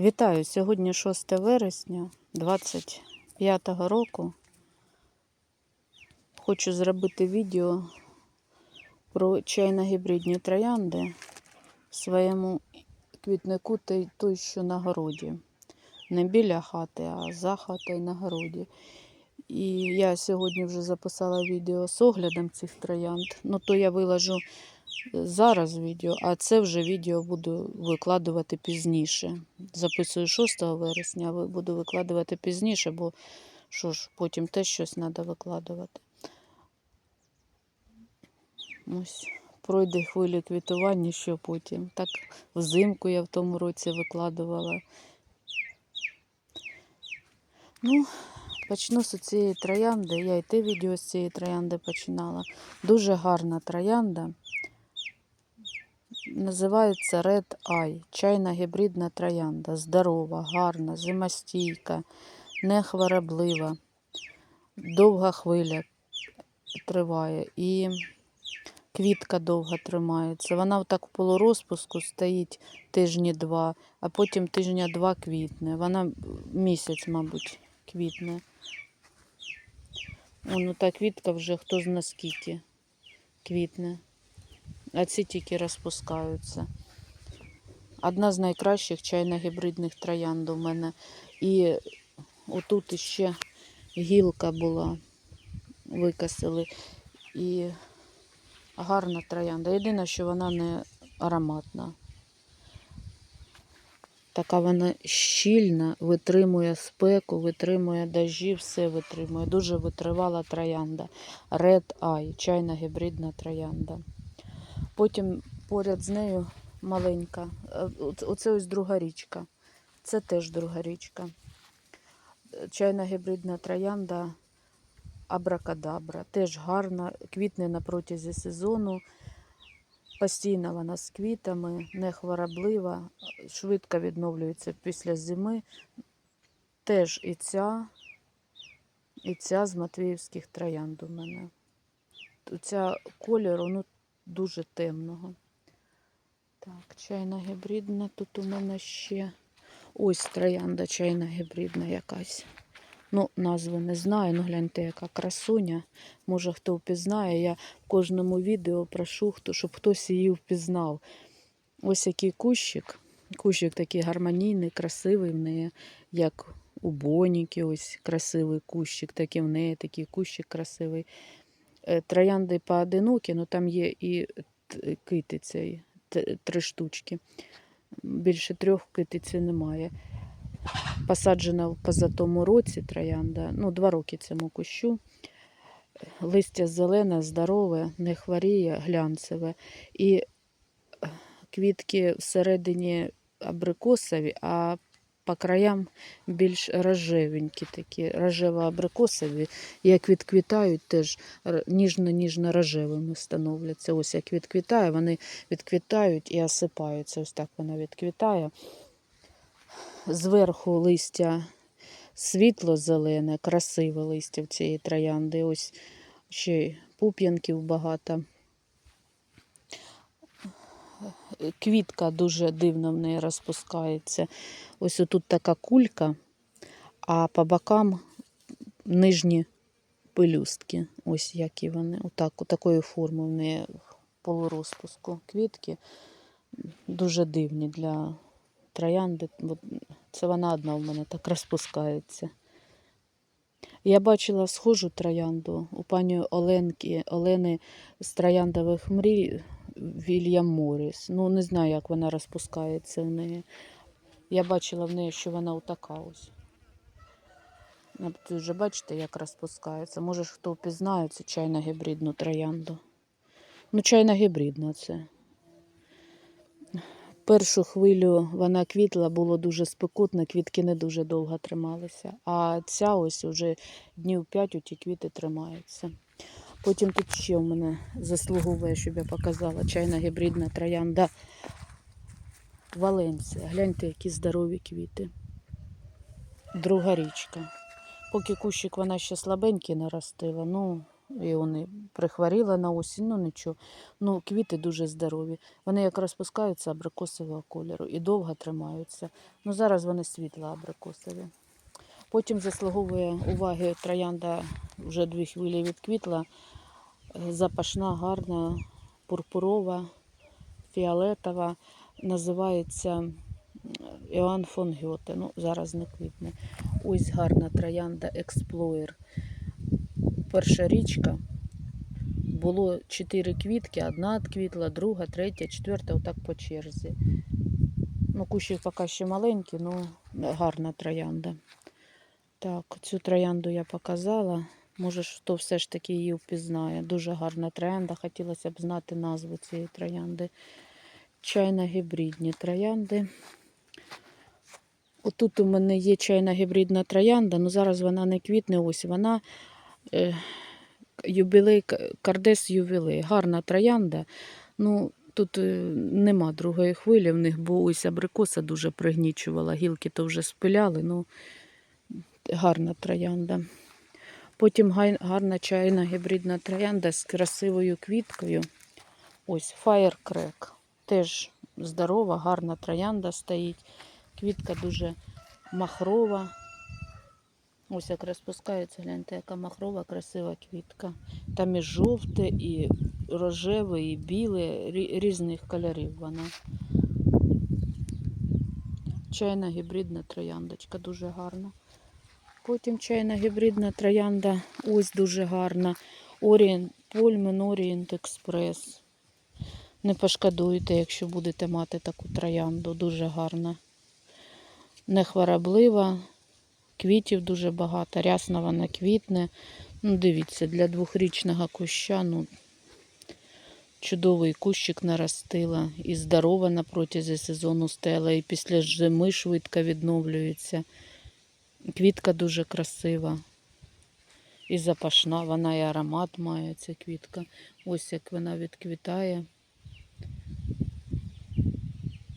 Вітаю! Сьогодні 6 вересня 25 року. Хочу зробити відео про чайно-гібридні троянди в своєму квітнику той, той, що на городі. Не біля хати, а за хатою на городі. І я сьогодні вже записала відео з оглядом цих троянд. Ну, то я виложу зараз відео, а це вже відео буду викладувати пізніше. Записую 6 вересня, буду викладувати пізніше, бо що ж, потім теж щось треба викладувати. Ось, пройде хвиля квітування, що потім. Так взимку я в тому році викладувала. Ну, почну з цієї троянди. Я і те відео з цієї троянди починала. Дуже гарна троянда. Називається Red Eye. Чайна гібридна троянда. Здорова, гарна, зимостійка, не хвороблива, довга хвиля триває і квітка довго тримається. Вона так в полурозпуску стоїть тижні два, а потім тижня два квітне. Вона місяць, мабуть, квітне. Воно та квітка вже хто зна скільки квітне. А ці тільки розпускаються. Одна з найкращих чайно-гібридних троянд у мене. І отут іще гілка була, викосили. І гарна троянда. Єдине, що вона не ароматна. Така вона щільна, витримує спеку, витримує дощі, все витримує. Дуже витривала троянда. Red Eye, чайна гібридна троянда. Потім поряд з нею маленька. е, Оце ось друга річка. Це теж друга річка. Чайна гібридна троянда Абракадабра. Теж гарна, квітне на протязі сезону. Постійно вона з квітами, не хвороблива, швидко відновлюється після зими. Теж і ця, і ця з Матвіївських троянд у мене. Ця кольору ну, дуже темного. Так, чайна гібридна. Тут у мене ще ось троянда чайна гібридна якась. Ну, назви не знаю, ну гляньте, яка красуня. Може, хто впізнає. Я в кожному відео прошу, щоб хтось її впізнав. Ось який кущик. Кущик такий гармонійний, красивий в неї, як у Боніки, ось красивий кущик, такий в неї такий кущик красивий. Е, Троянди поодинокі, ну там є і т- китиця, три штучки. Більше трьох китиці немає. Посаджена в позатому році троянда, ну, два роки цьому кущу. Листя зелене, здорове, не хворіє, глянцеве. І е, квітки всередині абрикосові, а по краям більш рожевенькі такі, рожево-абрикосові. Як відквітають, теж ніжно-ніжно рожевими становляться. Ось як відквітає, вони відквітають і осипаються. Ось так вона відквітає. Зверху листя світло-зелене, красиве листя в цієї троянди. Ось ще й пуп'янків багато. Квітка дуже дивно в неї розпускається. Ось отут така кулька, а по бокам нижні пелюстки. Ось які вони. Отак, такої форми в неї полурозпуску. Квітки дуже дивні для троянди. Це вона одна в мене так розпускається. Я бачила схожу троянду у пані Оленки, Олени з трояндових мрій Вільям Моріс. Ну, не знаю, як вона розпускається в неї. Я бачила в неї, що вона отака ось. Ви вже бачите, як розпускається. Може, хто впізнає цю чайно-гібридну троянду. Ну, чайно-гібридна це. Першу хвилю вона квітла, було дуже спекотно, квітки не дуже довго трималися. А ця ось уже днів 5 ті квіти тримаються. Потім тут ще у мене заслуговує, щоб я показала чайна гібридна троянда Валенція. Гляньте, які здорові квіти. Друга річка. Поки кущик вона ще слабенький наростила, ну і вони прихворіли на осінь, ну нічого. Ну, квіти дуже здорові. Вони як розпускаються абрикосового кольору і довго тримаються. Ну, зараз вони світло абрикосові. Потім заслуговує уваги троянда вже дві хвилі відквітла. Е, Запашна, гарна, пурпурова, фіолетова. Називається Іоанн фон Гьоте. Ну, зараз не квітне. Ось гарна троянда Експлоєр. Перша річка. Було чотири квітки, одна відквітла, друга, третя, четверта, отак по черзі. Ну, кущик поки ще маленький, ну гарна троянда. Так, цю троянду я показала. Може, хто все ж таки її впізнає. Дуже гарна троянда. Хотілося б знати назву цієї троянди. Чайно-гібридні троянди. Отут у мене є чайна гібридна троянда, але зараз вона не квітне. Ось вона е, юбілей, кардес ювілей. Гарна троянда. Ну, тут е, нема другої хвилі в них, бо ось абрикоса дуже пригнічувала. Гілки то вже спиляли. Ну, гарна троянда. Потім гарна чайна гібридна троянда з красивою квіткою. Ось Firecrack. Теж здорова, гарна троянда стоїть. Квітка дуже махрова. Ось як розпускається, гляньте, яка махрова, красива квітка. Там і жовте, і рожеве, і біле, різних кольорів вона. Чайна гібридна трояндочка, дуже гарна. Потім чайна гібридна троянда, ось дуже гарна. Орієнт, Польмен Орієнт Експрес. Не пошкодуєте, якщо будете мати таку троянду, дуже гарна. Не хвороблива, квітів дуже багато, рясна вона квітне. Ну, дивіться, для двохрічного куща, ну, чудовий кущик наростила. І здорова на протязі сезону стела, і після зими швидко відновлюється. Квітка дуже красива. І запашна, вона і аромат має ця квітка. Ось як вона відквітає.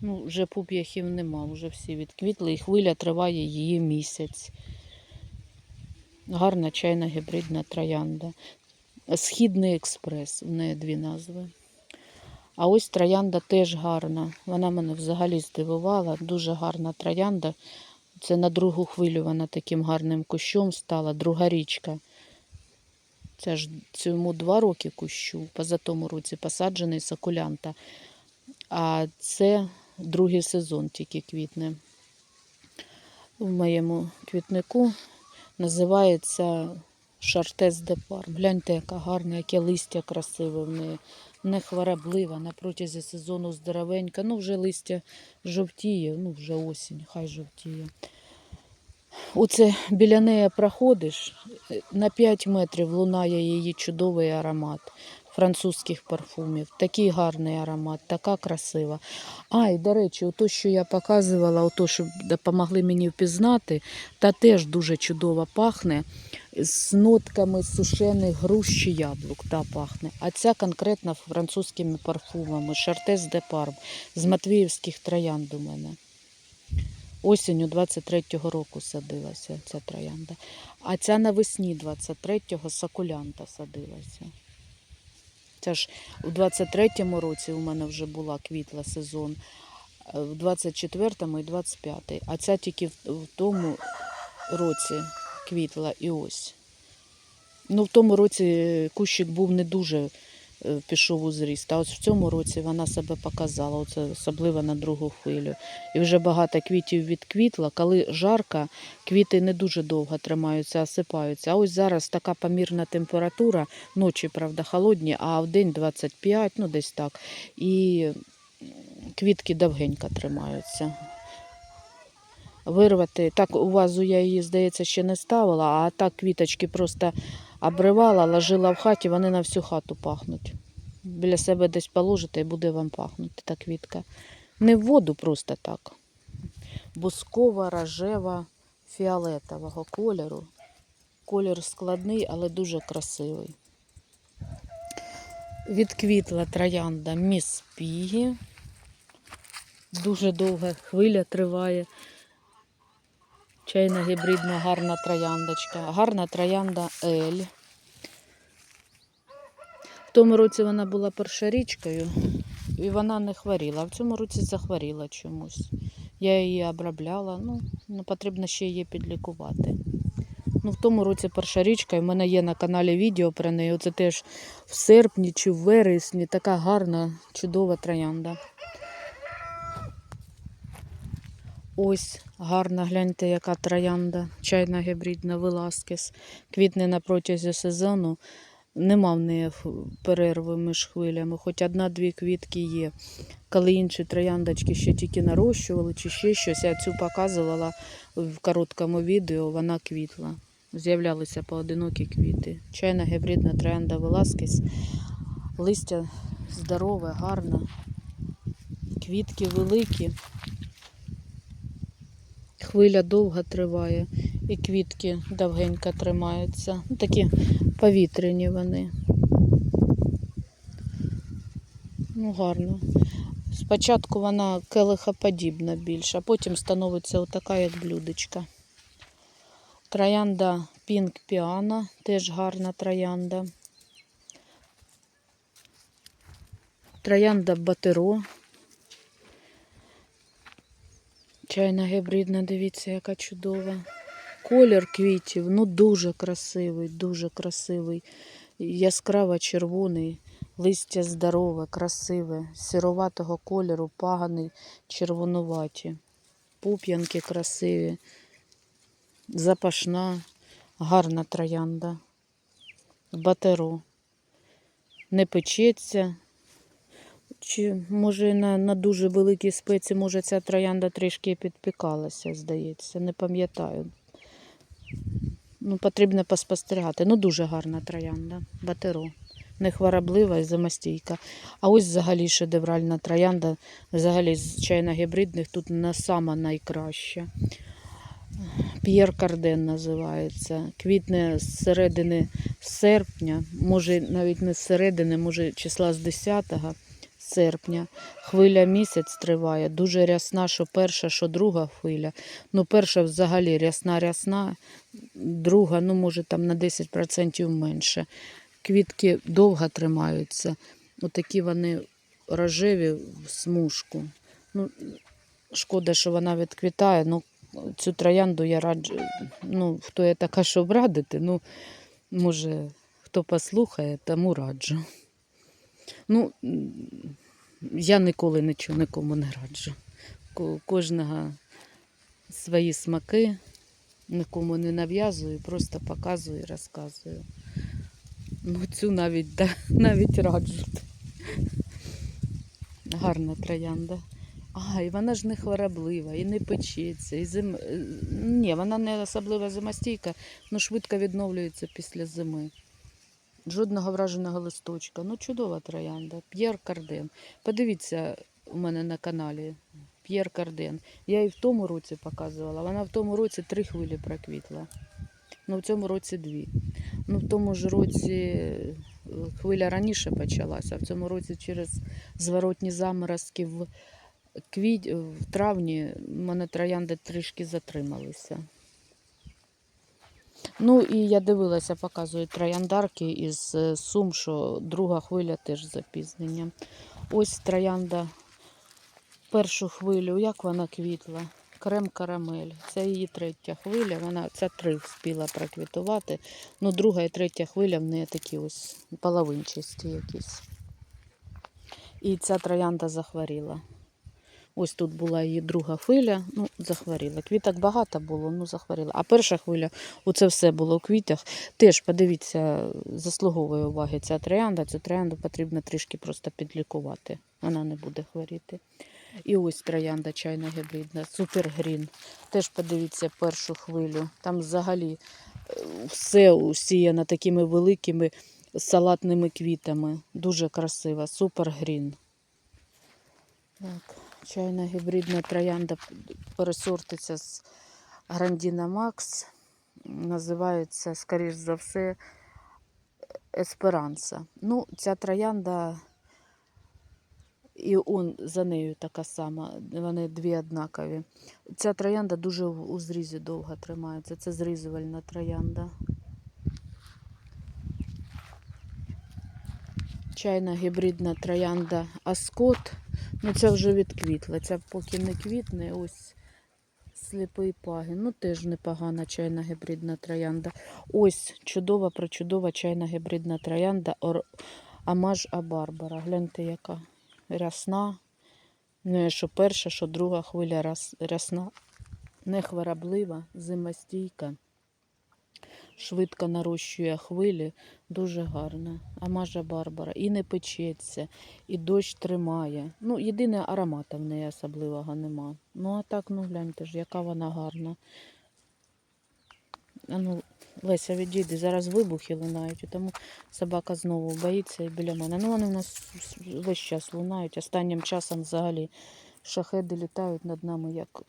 Ну, вже пуп'яхів нема, вже всі відквітли, і хвиля триває її місяць. Гарна чайна гібридна троянда. Східний експрес, в неї дві назви. А ось троянда теж гарна. Вона мене взагалі здивувала. Дуже гарна троянда. Це на другу хвилю вона таким гарним кущом стала, друга річка. Це ж цьому два роки кущу, поза тому році посаджений сакулянта. А це другий сезон тільки квітне. В моєму квітнику називається Шартез де Парм. Гляньте, яка гарна, яке листя красиве в неї. Не хвороблива, на протязі сезону здоровенька. Ну, вже листя жовтіє, ну вже осінь, хай жовтіє. Оце біля неї проходиш, е, на 5 метрів лунає її чудовий аромат французьких парфумів. Такий гарний аромат, така красива. А, і до речі, ото, що я показувала, ото, що допомогли мені впізнати, та теж дуже чудово пахне з нотками сушених груш чи яблук. Та пахне. А ця конкретно французькими парфумами. Шартез де Парм з Матвіївських троянд у мене. Осінню 23-го року садилася ця троянда. А ця навесні 23-го сакулянта садилася. Це ж у 23-му році у мене вже була квітла сезон, е, в 24-му і 25-й. А ця тільки в, тому році квітла і ось. Ну, в тому році кущик був не дуже пішов у зріст. А ось в цьому році вона себе показала, оце особливо на другу хвилю. І вже багато квітів відквітла. Коли жарко, квіти не дуже довго тримаються, осипаються. А ось зараз така помірна температура, ночі, правда, холодні, а в день 25, ну десь так. І квітки довгенько тримаються. Вирвати, так у вазу я її, здається, ще не ставила, а так квіточки просто обривала, ложила в хаті, вони на всю хату пахнуть. Біля себе десь положите і буде вам пахнути та квітка. Не в воду просто так. Бускова, рожева, фіолетового кольору. Колір складний, але дуже красивий. Відквітла троянда Міс Пігі. Дуже довга хвиля триває. Чайна гібридна гарна трояндочка. Гарна троянда Ель. тому році вона була першорічкою, і вона не хворіла, в цьому році захворіла чомусь. Я її обробляла, ну, ну потрібно ще її підлікувати. Ну, в тому році перша річка, і в мене є на каналі відео про неї. Це теж в серпні чи в вересні така гарна, чудова троянда. Ось гарна, гляньте, яка троянда, чайна гібридна Веласкес. Квітне на протязі сезону. Нема в неї перерви між хвилями, хоч одна-дві квітки є. Коли інші трояндочки ще тільки нарощували чи ще щось, я цю показувала в короткому відео, вона квітла. З'являлися поодинокі квіти. Чайна гібридна троянда Веласкес. Листя здорове, гарне. Квітки великі. Хвиля довго триває, і квітки довгенько тримаються. Ну, такі повітряні вони. Ну, гарно. Спочатку вона келихоподібна більше, а потім становиться отака, як блюдечка. Троянда Pink Piano, теж гарна троянда. Троянда Батеро. Чайна гібридна, дивіться, яка чудова. Колір квітів, ну дуже красивий, дуже красивий. Яскраво червоний, листя здорове, красиве, сіроватого кольору, паганий, червонуваті. Пуп'янки красиві, запашна, гарна троянда. Батеро. Не печеться. Чи може на, на дуже великій спеці, може ця троянда трішки підпікалася, здається, не пам'ятаю. Ну, потрібно поспостерігати. Ну, дуже гарна троянда, батеро. Не хвороблива і зимостійка. А ось взагалі шедевральна троянда, взагалі з чайно-гібридних тут на сама найкраща. П'єр Карден називається. Квітне з середини серпня, може навіть не з середини, може числа з 10 серпня. Хвиля місяць триває, дуже рясна, що перша, що друга хвиля. Ну, перша взагалі рясна-рясна, друга, ну, може, там на 10% менше. Квітки довго тримаються. Отакі вони рожеві в смужку. Ну, шкода, що вона відквітає. Ну, цю троянду я раджу. Ну, хто я така, щоб радити, ну, може, хто послухає, тому раджу. Ну, я ніколи нічого нікому не раджу. Ко- Кожного свої смаки, нікому не нав'язую, просто показую розказую. Ну, цю навіть, да, навіть раджу. Гарна троянда. А, і вона ж не хвороблива, і не печеться, і зим... е, Ні, вона не особливо зимостійка, але швидко відновлюється після зими. Жодного враженого листочка. Ну, чудова троянда. П'єр Карден. Подивіться у мене на каналі. П'єр Карден. Я і в тому році показувала. Вона в тому році три хвилі проквітла. Ну, в цьому році дві. Ну, в тому ж році е, хвиля раніше почалася, а в цьому році через зворотні заморозки в, квіт... в травні в мене троянди трішки затрималися. Ну і я дивилася, показують трояндарки із е, Сум, що друга хвиля теж з запізненням. Ось троянда першу хвилю, як вона квітла. Крем карамель. Це її третя хвиля. Вона ця три вспіла проквітувати. Ну, друга і третя хвиля в неї такі ось половинчасті якісь. І ця троянда захворіла. Ось тут була її друга хвиля, ну, захворіла. Квіток багато було, ну захворіла. А перша хвиля, оце все було у квітах. Теж подивіться, заслуговує уваги ця троянда. Цю троянду потрібно трішки просто підлікувати. Вона не буде хворіти. І ось троянда чайна гібридна, супергрін. Теж подивіться першу хвилю. Там взагалі е, все усіяно такими великими салатними квітами. Дуже красива, супергрін. Так, чайна гібридна троянда пересортиться з Грандіна Макс. Називається, скоріш за все, Есперанса. Ну, ця троянда і он за нею така сама. Вони дві однакові. Ця троянда дуже у зрізі довго тримається. Це зрізувальна троянда. чайна гібридна троянда Аскот. Ну, це вже відквітла. Ця поки не квітне, ось сліпий пагін. Ну, теж непогана чайна гібридна троянда. Ось чудова, причудова чайна гібридна троянда. Амаж Абарбара. Гляньте, яка рясна. Ну, що перша, що друга хвиля рясна. Не хвороблива, зимостійка. Швидко нарощує хвилі, дуже гарна. Амажа Барбара. І не печеться, і дощ тримає. Ну, єдине, аромата в неї особливого нема. Ну, а так, ну гляньте ж, яка вона гарна. А ну, Леся, відійди, зараз вибухи лунають, тому собака знову боїться біля мене. Ну, вони в нас весь час лунають. Останнім часом взагалі шахеди літають над нами, як,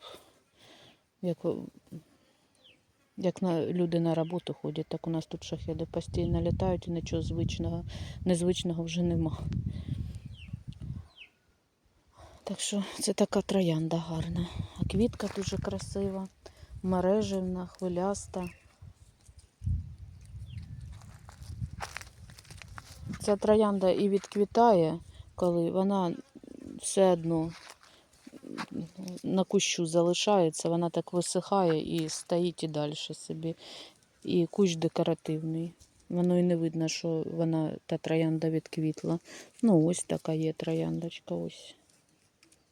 як, як на, люди на роботу ходять, так у нас тут шахеди постійно літають і нічого звичного, незвичного вже нема. Так що це така троянда гарна. А квітка дуже красива, мережевна, хвиляста. Ця троянда і відквітає, коли вона все одно на кущу залишається, вона так висихає і стоїть і далі собі. І кущ декоративний. Воно і не видно, що вона та троянда відквітла. Ну, ось така є трояндочка. Ось.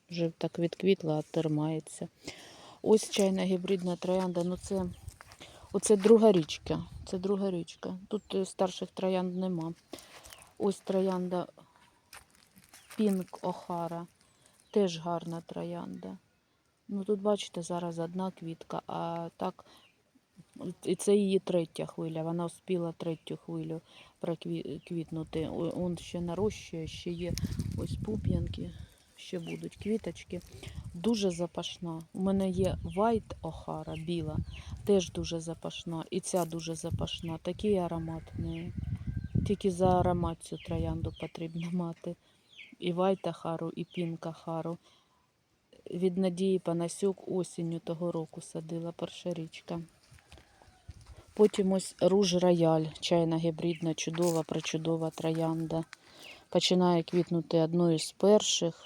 Вже так відквітла, а термається. Ось чайна гібридна троянда. Ну це оце друга річка. Це друга річка. Тут е, старших троянд нема. Ось троянда Пінк Охара. Теж гарна троянда. Ну тут, бачите, зараз одна квітка, а так, і це її третя хвиля. Вона вспіла третю хвилю проквітнути. Он ще нарощує, ще є ось пуп'янки, ще будуть квіточки. Дуже запашна. У мене є White Охара, біла, теж дуже запашна. І ця дуже запашна. Такий аромат в неї. Тільки за аромат цю троянду потрібно мати. І Вайта Хару, і Пінка Хару. Від Надії Панасюк осінню того року садила перша річка. Потім ось руж рояль, чайна гібридна, чудова, причудова троянда. Починає квітнути одною з перших.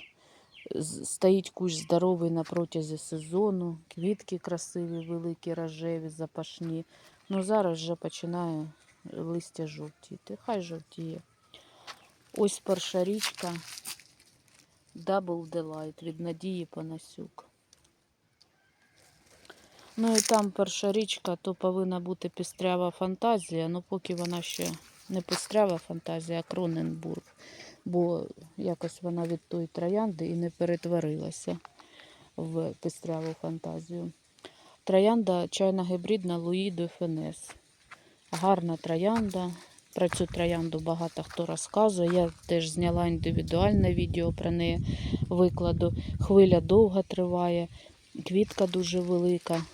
Стоїть кущ здоровий на протязі сезону. Квітки красиві, великі, рожеві, запашні. Ну зараз вже починає листя жовтіти. Хай жовтіє. Ось перша річка Double Delight від Надії Панасюк. Ну і там перша річка, то повинна бути пістрява фантазія, ну поки вона ще не пістрява фантазія, а Кроненбург. Бо якось вона від тої троянди і не перетворилася в пістряву фантазію. Троянда чайна гібридна Луї де Фенес. Гарна троянда. Про цю троянду багато хто розказує. Я теж зняла індивідуальне відео про неї викладу. Хвиля довго триває, квітка дуже велика.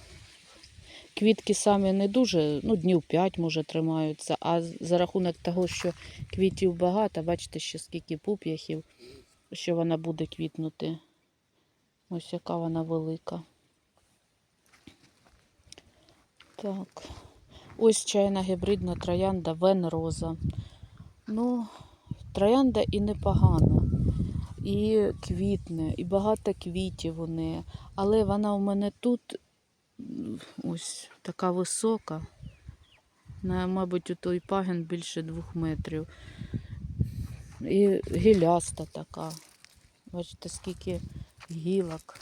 Квітки самі не дуже, ну, днів 5, може, тримаються, а за рахунок того, що квітів багато, бачите, ще скільки пуп'яхів, що вона буде квітнути. Ось яка вона велика. Так. Ось чайна гібридна троянда Вен Роза. Ну, троянда і непогана, і квітне, і багато квітів у неї. Але вона у мене тут ось така висока. На, мабуть, у той пагін більше двох метрів. І гіляста така. Бачите, скільки гілок.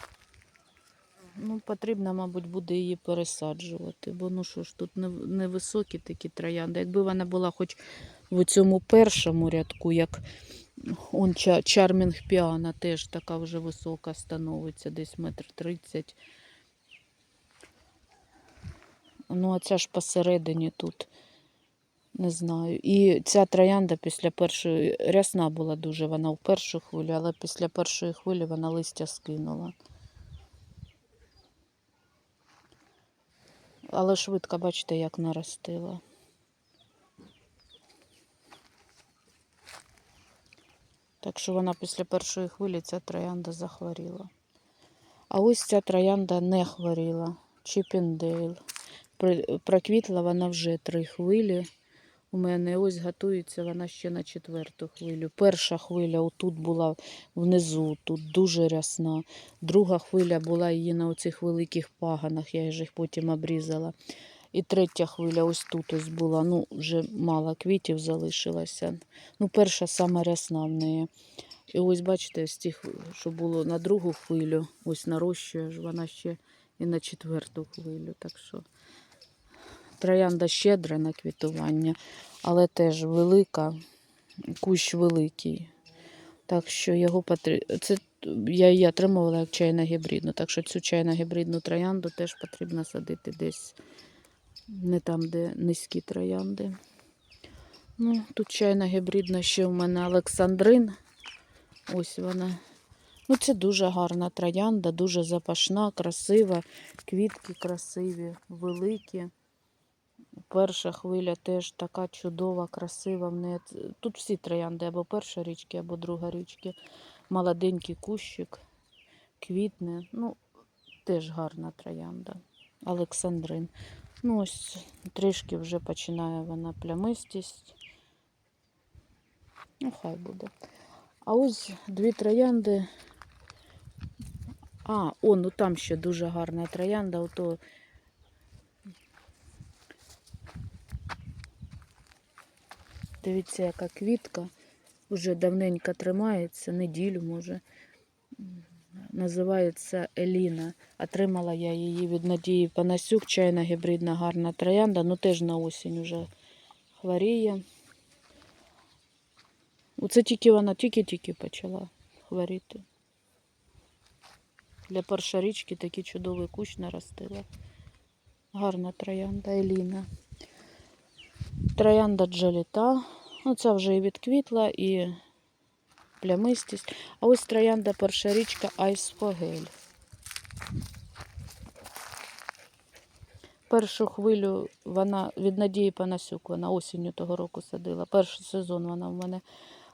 Ну, потрібно, мабуть, буде її пересаджувати, бо ну що ж, тут не- невисокі такі троянди. Якби вона була хоч в цьому першому рядку, як он Ча- Чармінг Піана, теж така вже висока становиться, десь метр тридцять. Ну, а ця ж посередині тут, не знаю. І ця троянда після першої, рясна була дуже вона в першу хвилю, але після першої хвилі вона листя скинула. Але швидко, бачите, як наростила. Так що вона після першої хвилі ця троянда захворіла. А ось ця троянда не хворіла. Чіпіндейл. Проквітла вона вже три хвилі. У мене ось готується вона ще на четверту хвилю. Перша хвиля отут була внизу, тут дуже рясна. Друга хвиля була її на оцих великих паганах, я їх потім обрізала. І третя хвиля ось тут ось була. Ну, вже мало квітів залишилося. Ну, перша сама рясна в неї. І ось бачите, з тих, що було на другу хвилю, ось нарощує вона ще і на четверту хвилю. Так що троянда щедра на квітування, але теж велика, кущ великий. Так що його потрібно. Це я її отримувала як чайно гібридну. Так що цю чайно гібридну троянду теж потрібно садити десь не там, де низькі троянди. Ну, тут чайна гібридна ще в мене Олександрин. Ось вона. Ну, це дуже гарна троянда, дуже запашна, красива. Квітки красиві, великі. Перша хвиля теж така чудова, красива. Неї Тут всі троянди, або перша річки, або друга річки. Молоденький кущик, квітне. Ну, теж гарна троянда. Олександрин. Ну, ось трішки вже починає вона плямистість. Ну, хай буде. А ось дві троянди. А, о, ну там ще дуже гарна троянда. Ото Дивіться, яка квітка. Вже давненько тримається, неділю може. Називається Еліна. Отримала я її від Надії Панасюк, чайна гібридна гарна троянда, ну теж на осінь вже хворіє. Оце тільки вона тільки-тільки почала хворіти. Для першорічки такий чудовий кущ наростила. Гарна троянда Еліна. Троянда Джаліта. Ну, ця вже і відквітла, і плямистість. А ось троянда перша річка Айсфогель. Першу хвилю вона від Надії Панасюк, вона осінню того року садила. Перший сезон вона в мене.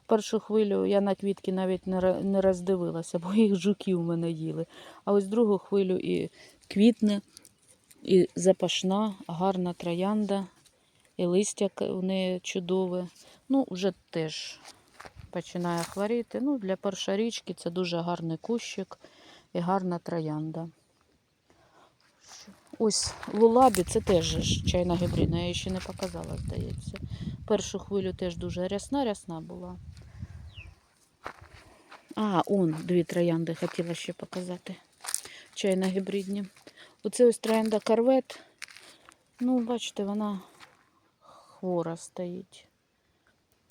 Першу хвилю я на квітки навіть не роздивилася, бо їх жуки в мене їли. А ось другу хвилю і квітне, і запашна, гарна троянда, і листя в неї чудове. Ну, вже теж починає хворіти. Ну, для першорічки це дуже гарний кущик і гарна троянда. Ось лулабі, це теж чайна гібридна, я її ще не показала, здається. Першу хвилю теж дуже рясна-рясна була. А, он, дві троянди хотіла ще показати. Чайна гібридні. Оце ось троянда корвет. Ну, бачите, вона хвора стоїть.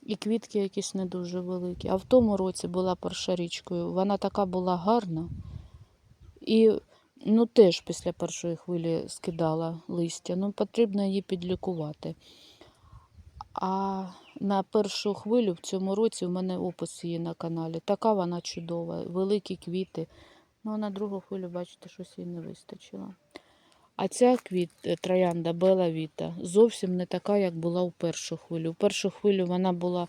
І квітки якісь не дуже великі. А в тому році була першорічкою. Вона така була гарна. І ну, теж після першої хвилі скидала листя. Ну, потрібно її підлікувати. А на першу хвилю в цьому році у мене опис її на каналі. Така вона чудова, великі квіти. Ну, а на другу хвилю, бачите, щось їй не вистачило. А ця квіт, е, троянда Бела Віта зовсім не така, як була у першу хвилю. У першу хвилю вона була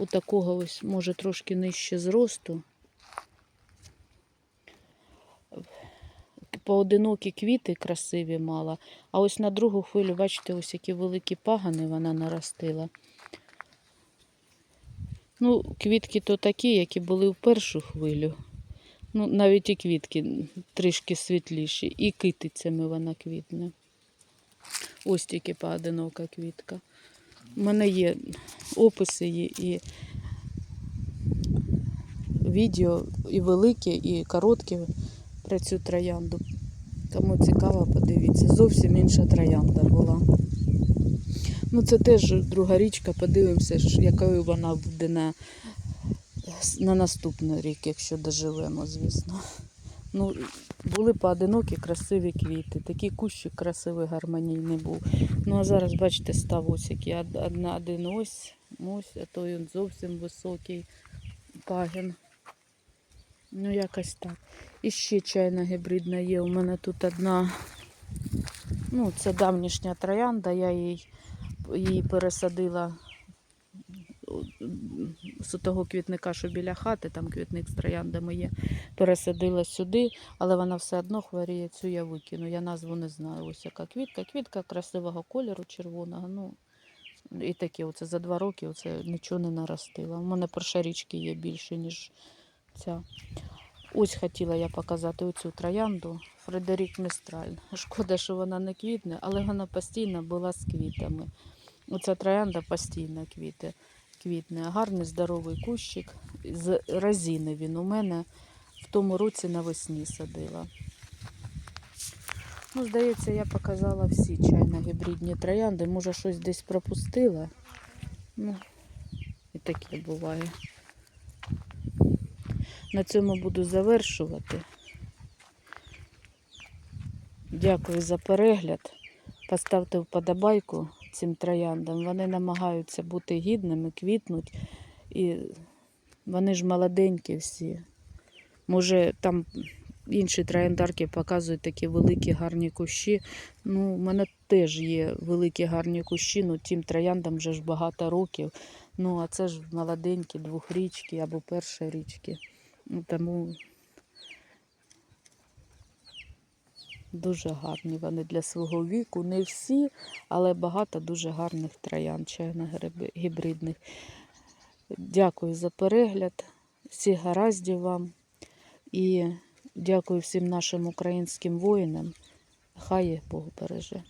у такого ось, може, трошки нижче зросту. Поодинокі квіти красиві мала. А ось на другу хвилю, бачите, ось які великі пагани вона наростила. Ну, квітки то такі, які були в першу хвилю. Ну, навіть і квітки трішки світліші. І китицями вона квітне. Ось тільки поодинока квітка. У мене є описи є і відео і великі, і короткі про цю троянду. Кому цікаво, подивіться. Зовсім інша троянда була. Ну, це теж друга річка, подивимося, якою вона буде на, на наступний рік, якщо доживемо, звісно. Ну, були поодинокі красиві квіти. Такий кущик красивий, гармонійний був. Ну а зараз, бачите, став од- одна, один ось, ось, а то він зовсім високий пагін. Ну, якось так. І ще чайна гібридна є. У мене тут одна, ну, це давнішня троянда, я їй, її пересадила з того квітника, що біля хати, там квітник з трояндами є, пересадила сюди, але вона все одно хворіє, цю я викину. Я назву не знаю. Ось яка квітка. Квітка красивого кольору, червоного. Ну, І такі, оце за два роки оце нічого не наростило. У мене першорічки є більше, ніж ця. Ось хотіла я показати оцю троянду Фредерік Містраль. Шкода, що вона не квітне, але вона постійно була з квітами. Оця троянда постійно квіти, квітне. Гарний здоровий кущик. З резини він у мене в тому році навесні садила. Ну, здається, я показала всі чайно-гібридні троянди. Може, щось десь пропустила. Ну, і таке буває. На цьому буду завершувати. Дякую за перегляд. Поставте вподобайку цим трояндам. Вони намагаються бути гідними, квітнуть. І вони ж молоденькі всі. Може, там інші трояндарки показують такі великі гарні кущі. Ну, у мене теж є великі гарні кущі, ну тим трояндам вже ж багато років. Ну, а це ж молоденькі, двохрічки або першорічки. Ну, тому дуже гарні вони для свого віку. Не всі, але багато дуже гарних троян чайно-гібридних. Дякую за перегляд. Всіх гараздів вам. І дякую всім нашим українським воїнам. Хай Бог береже.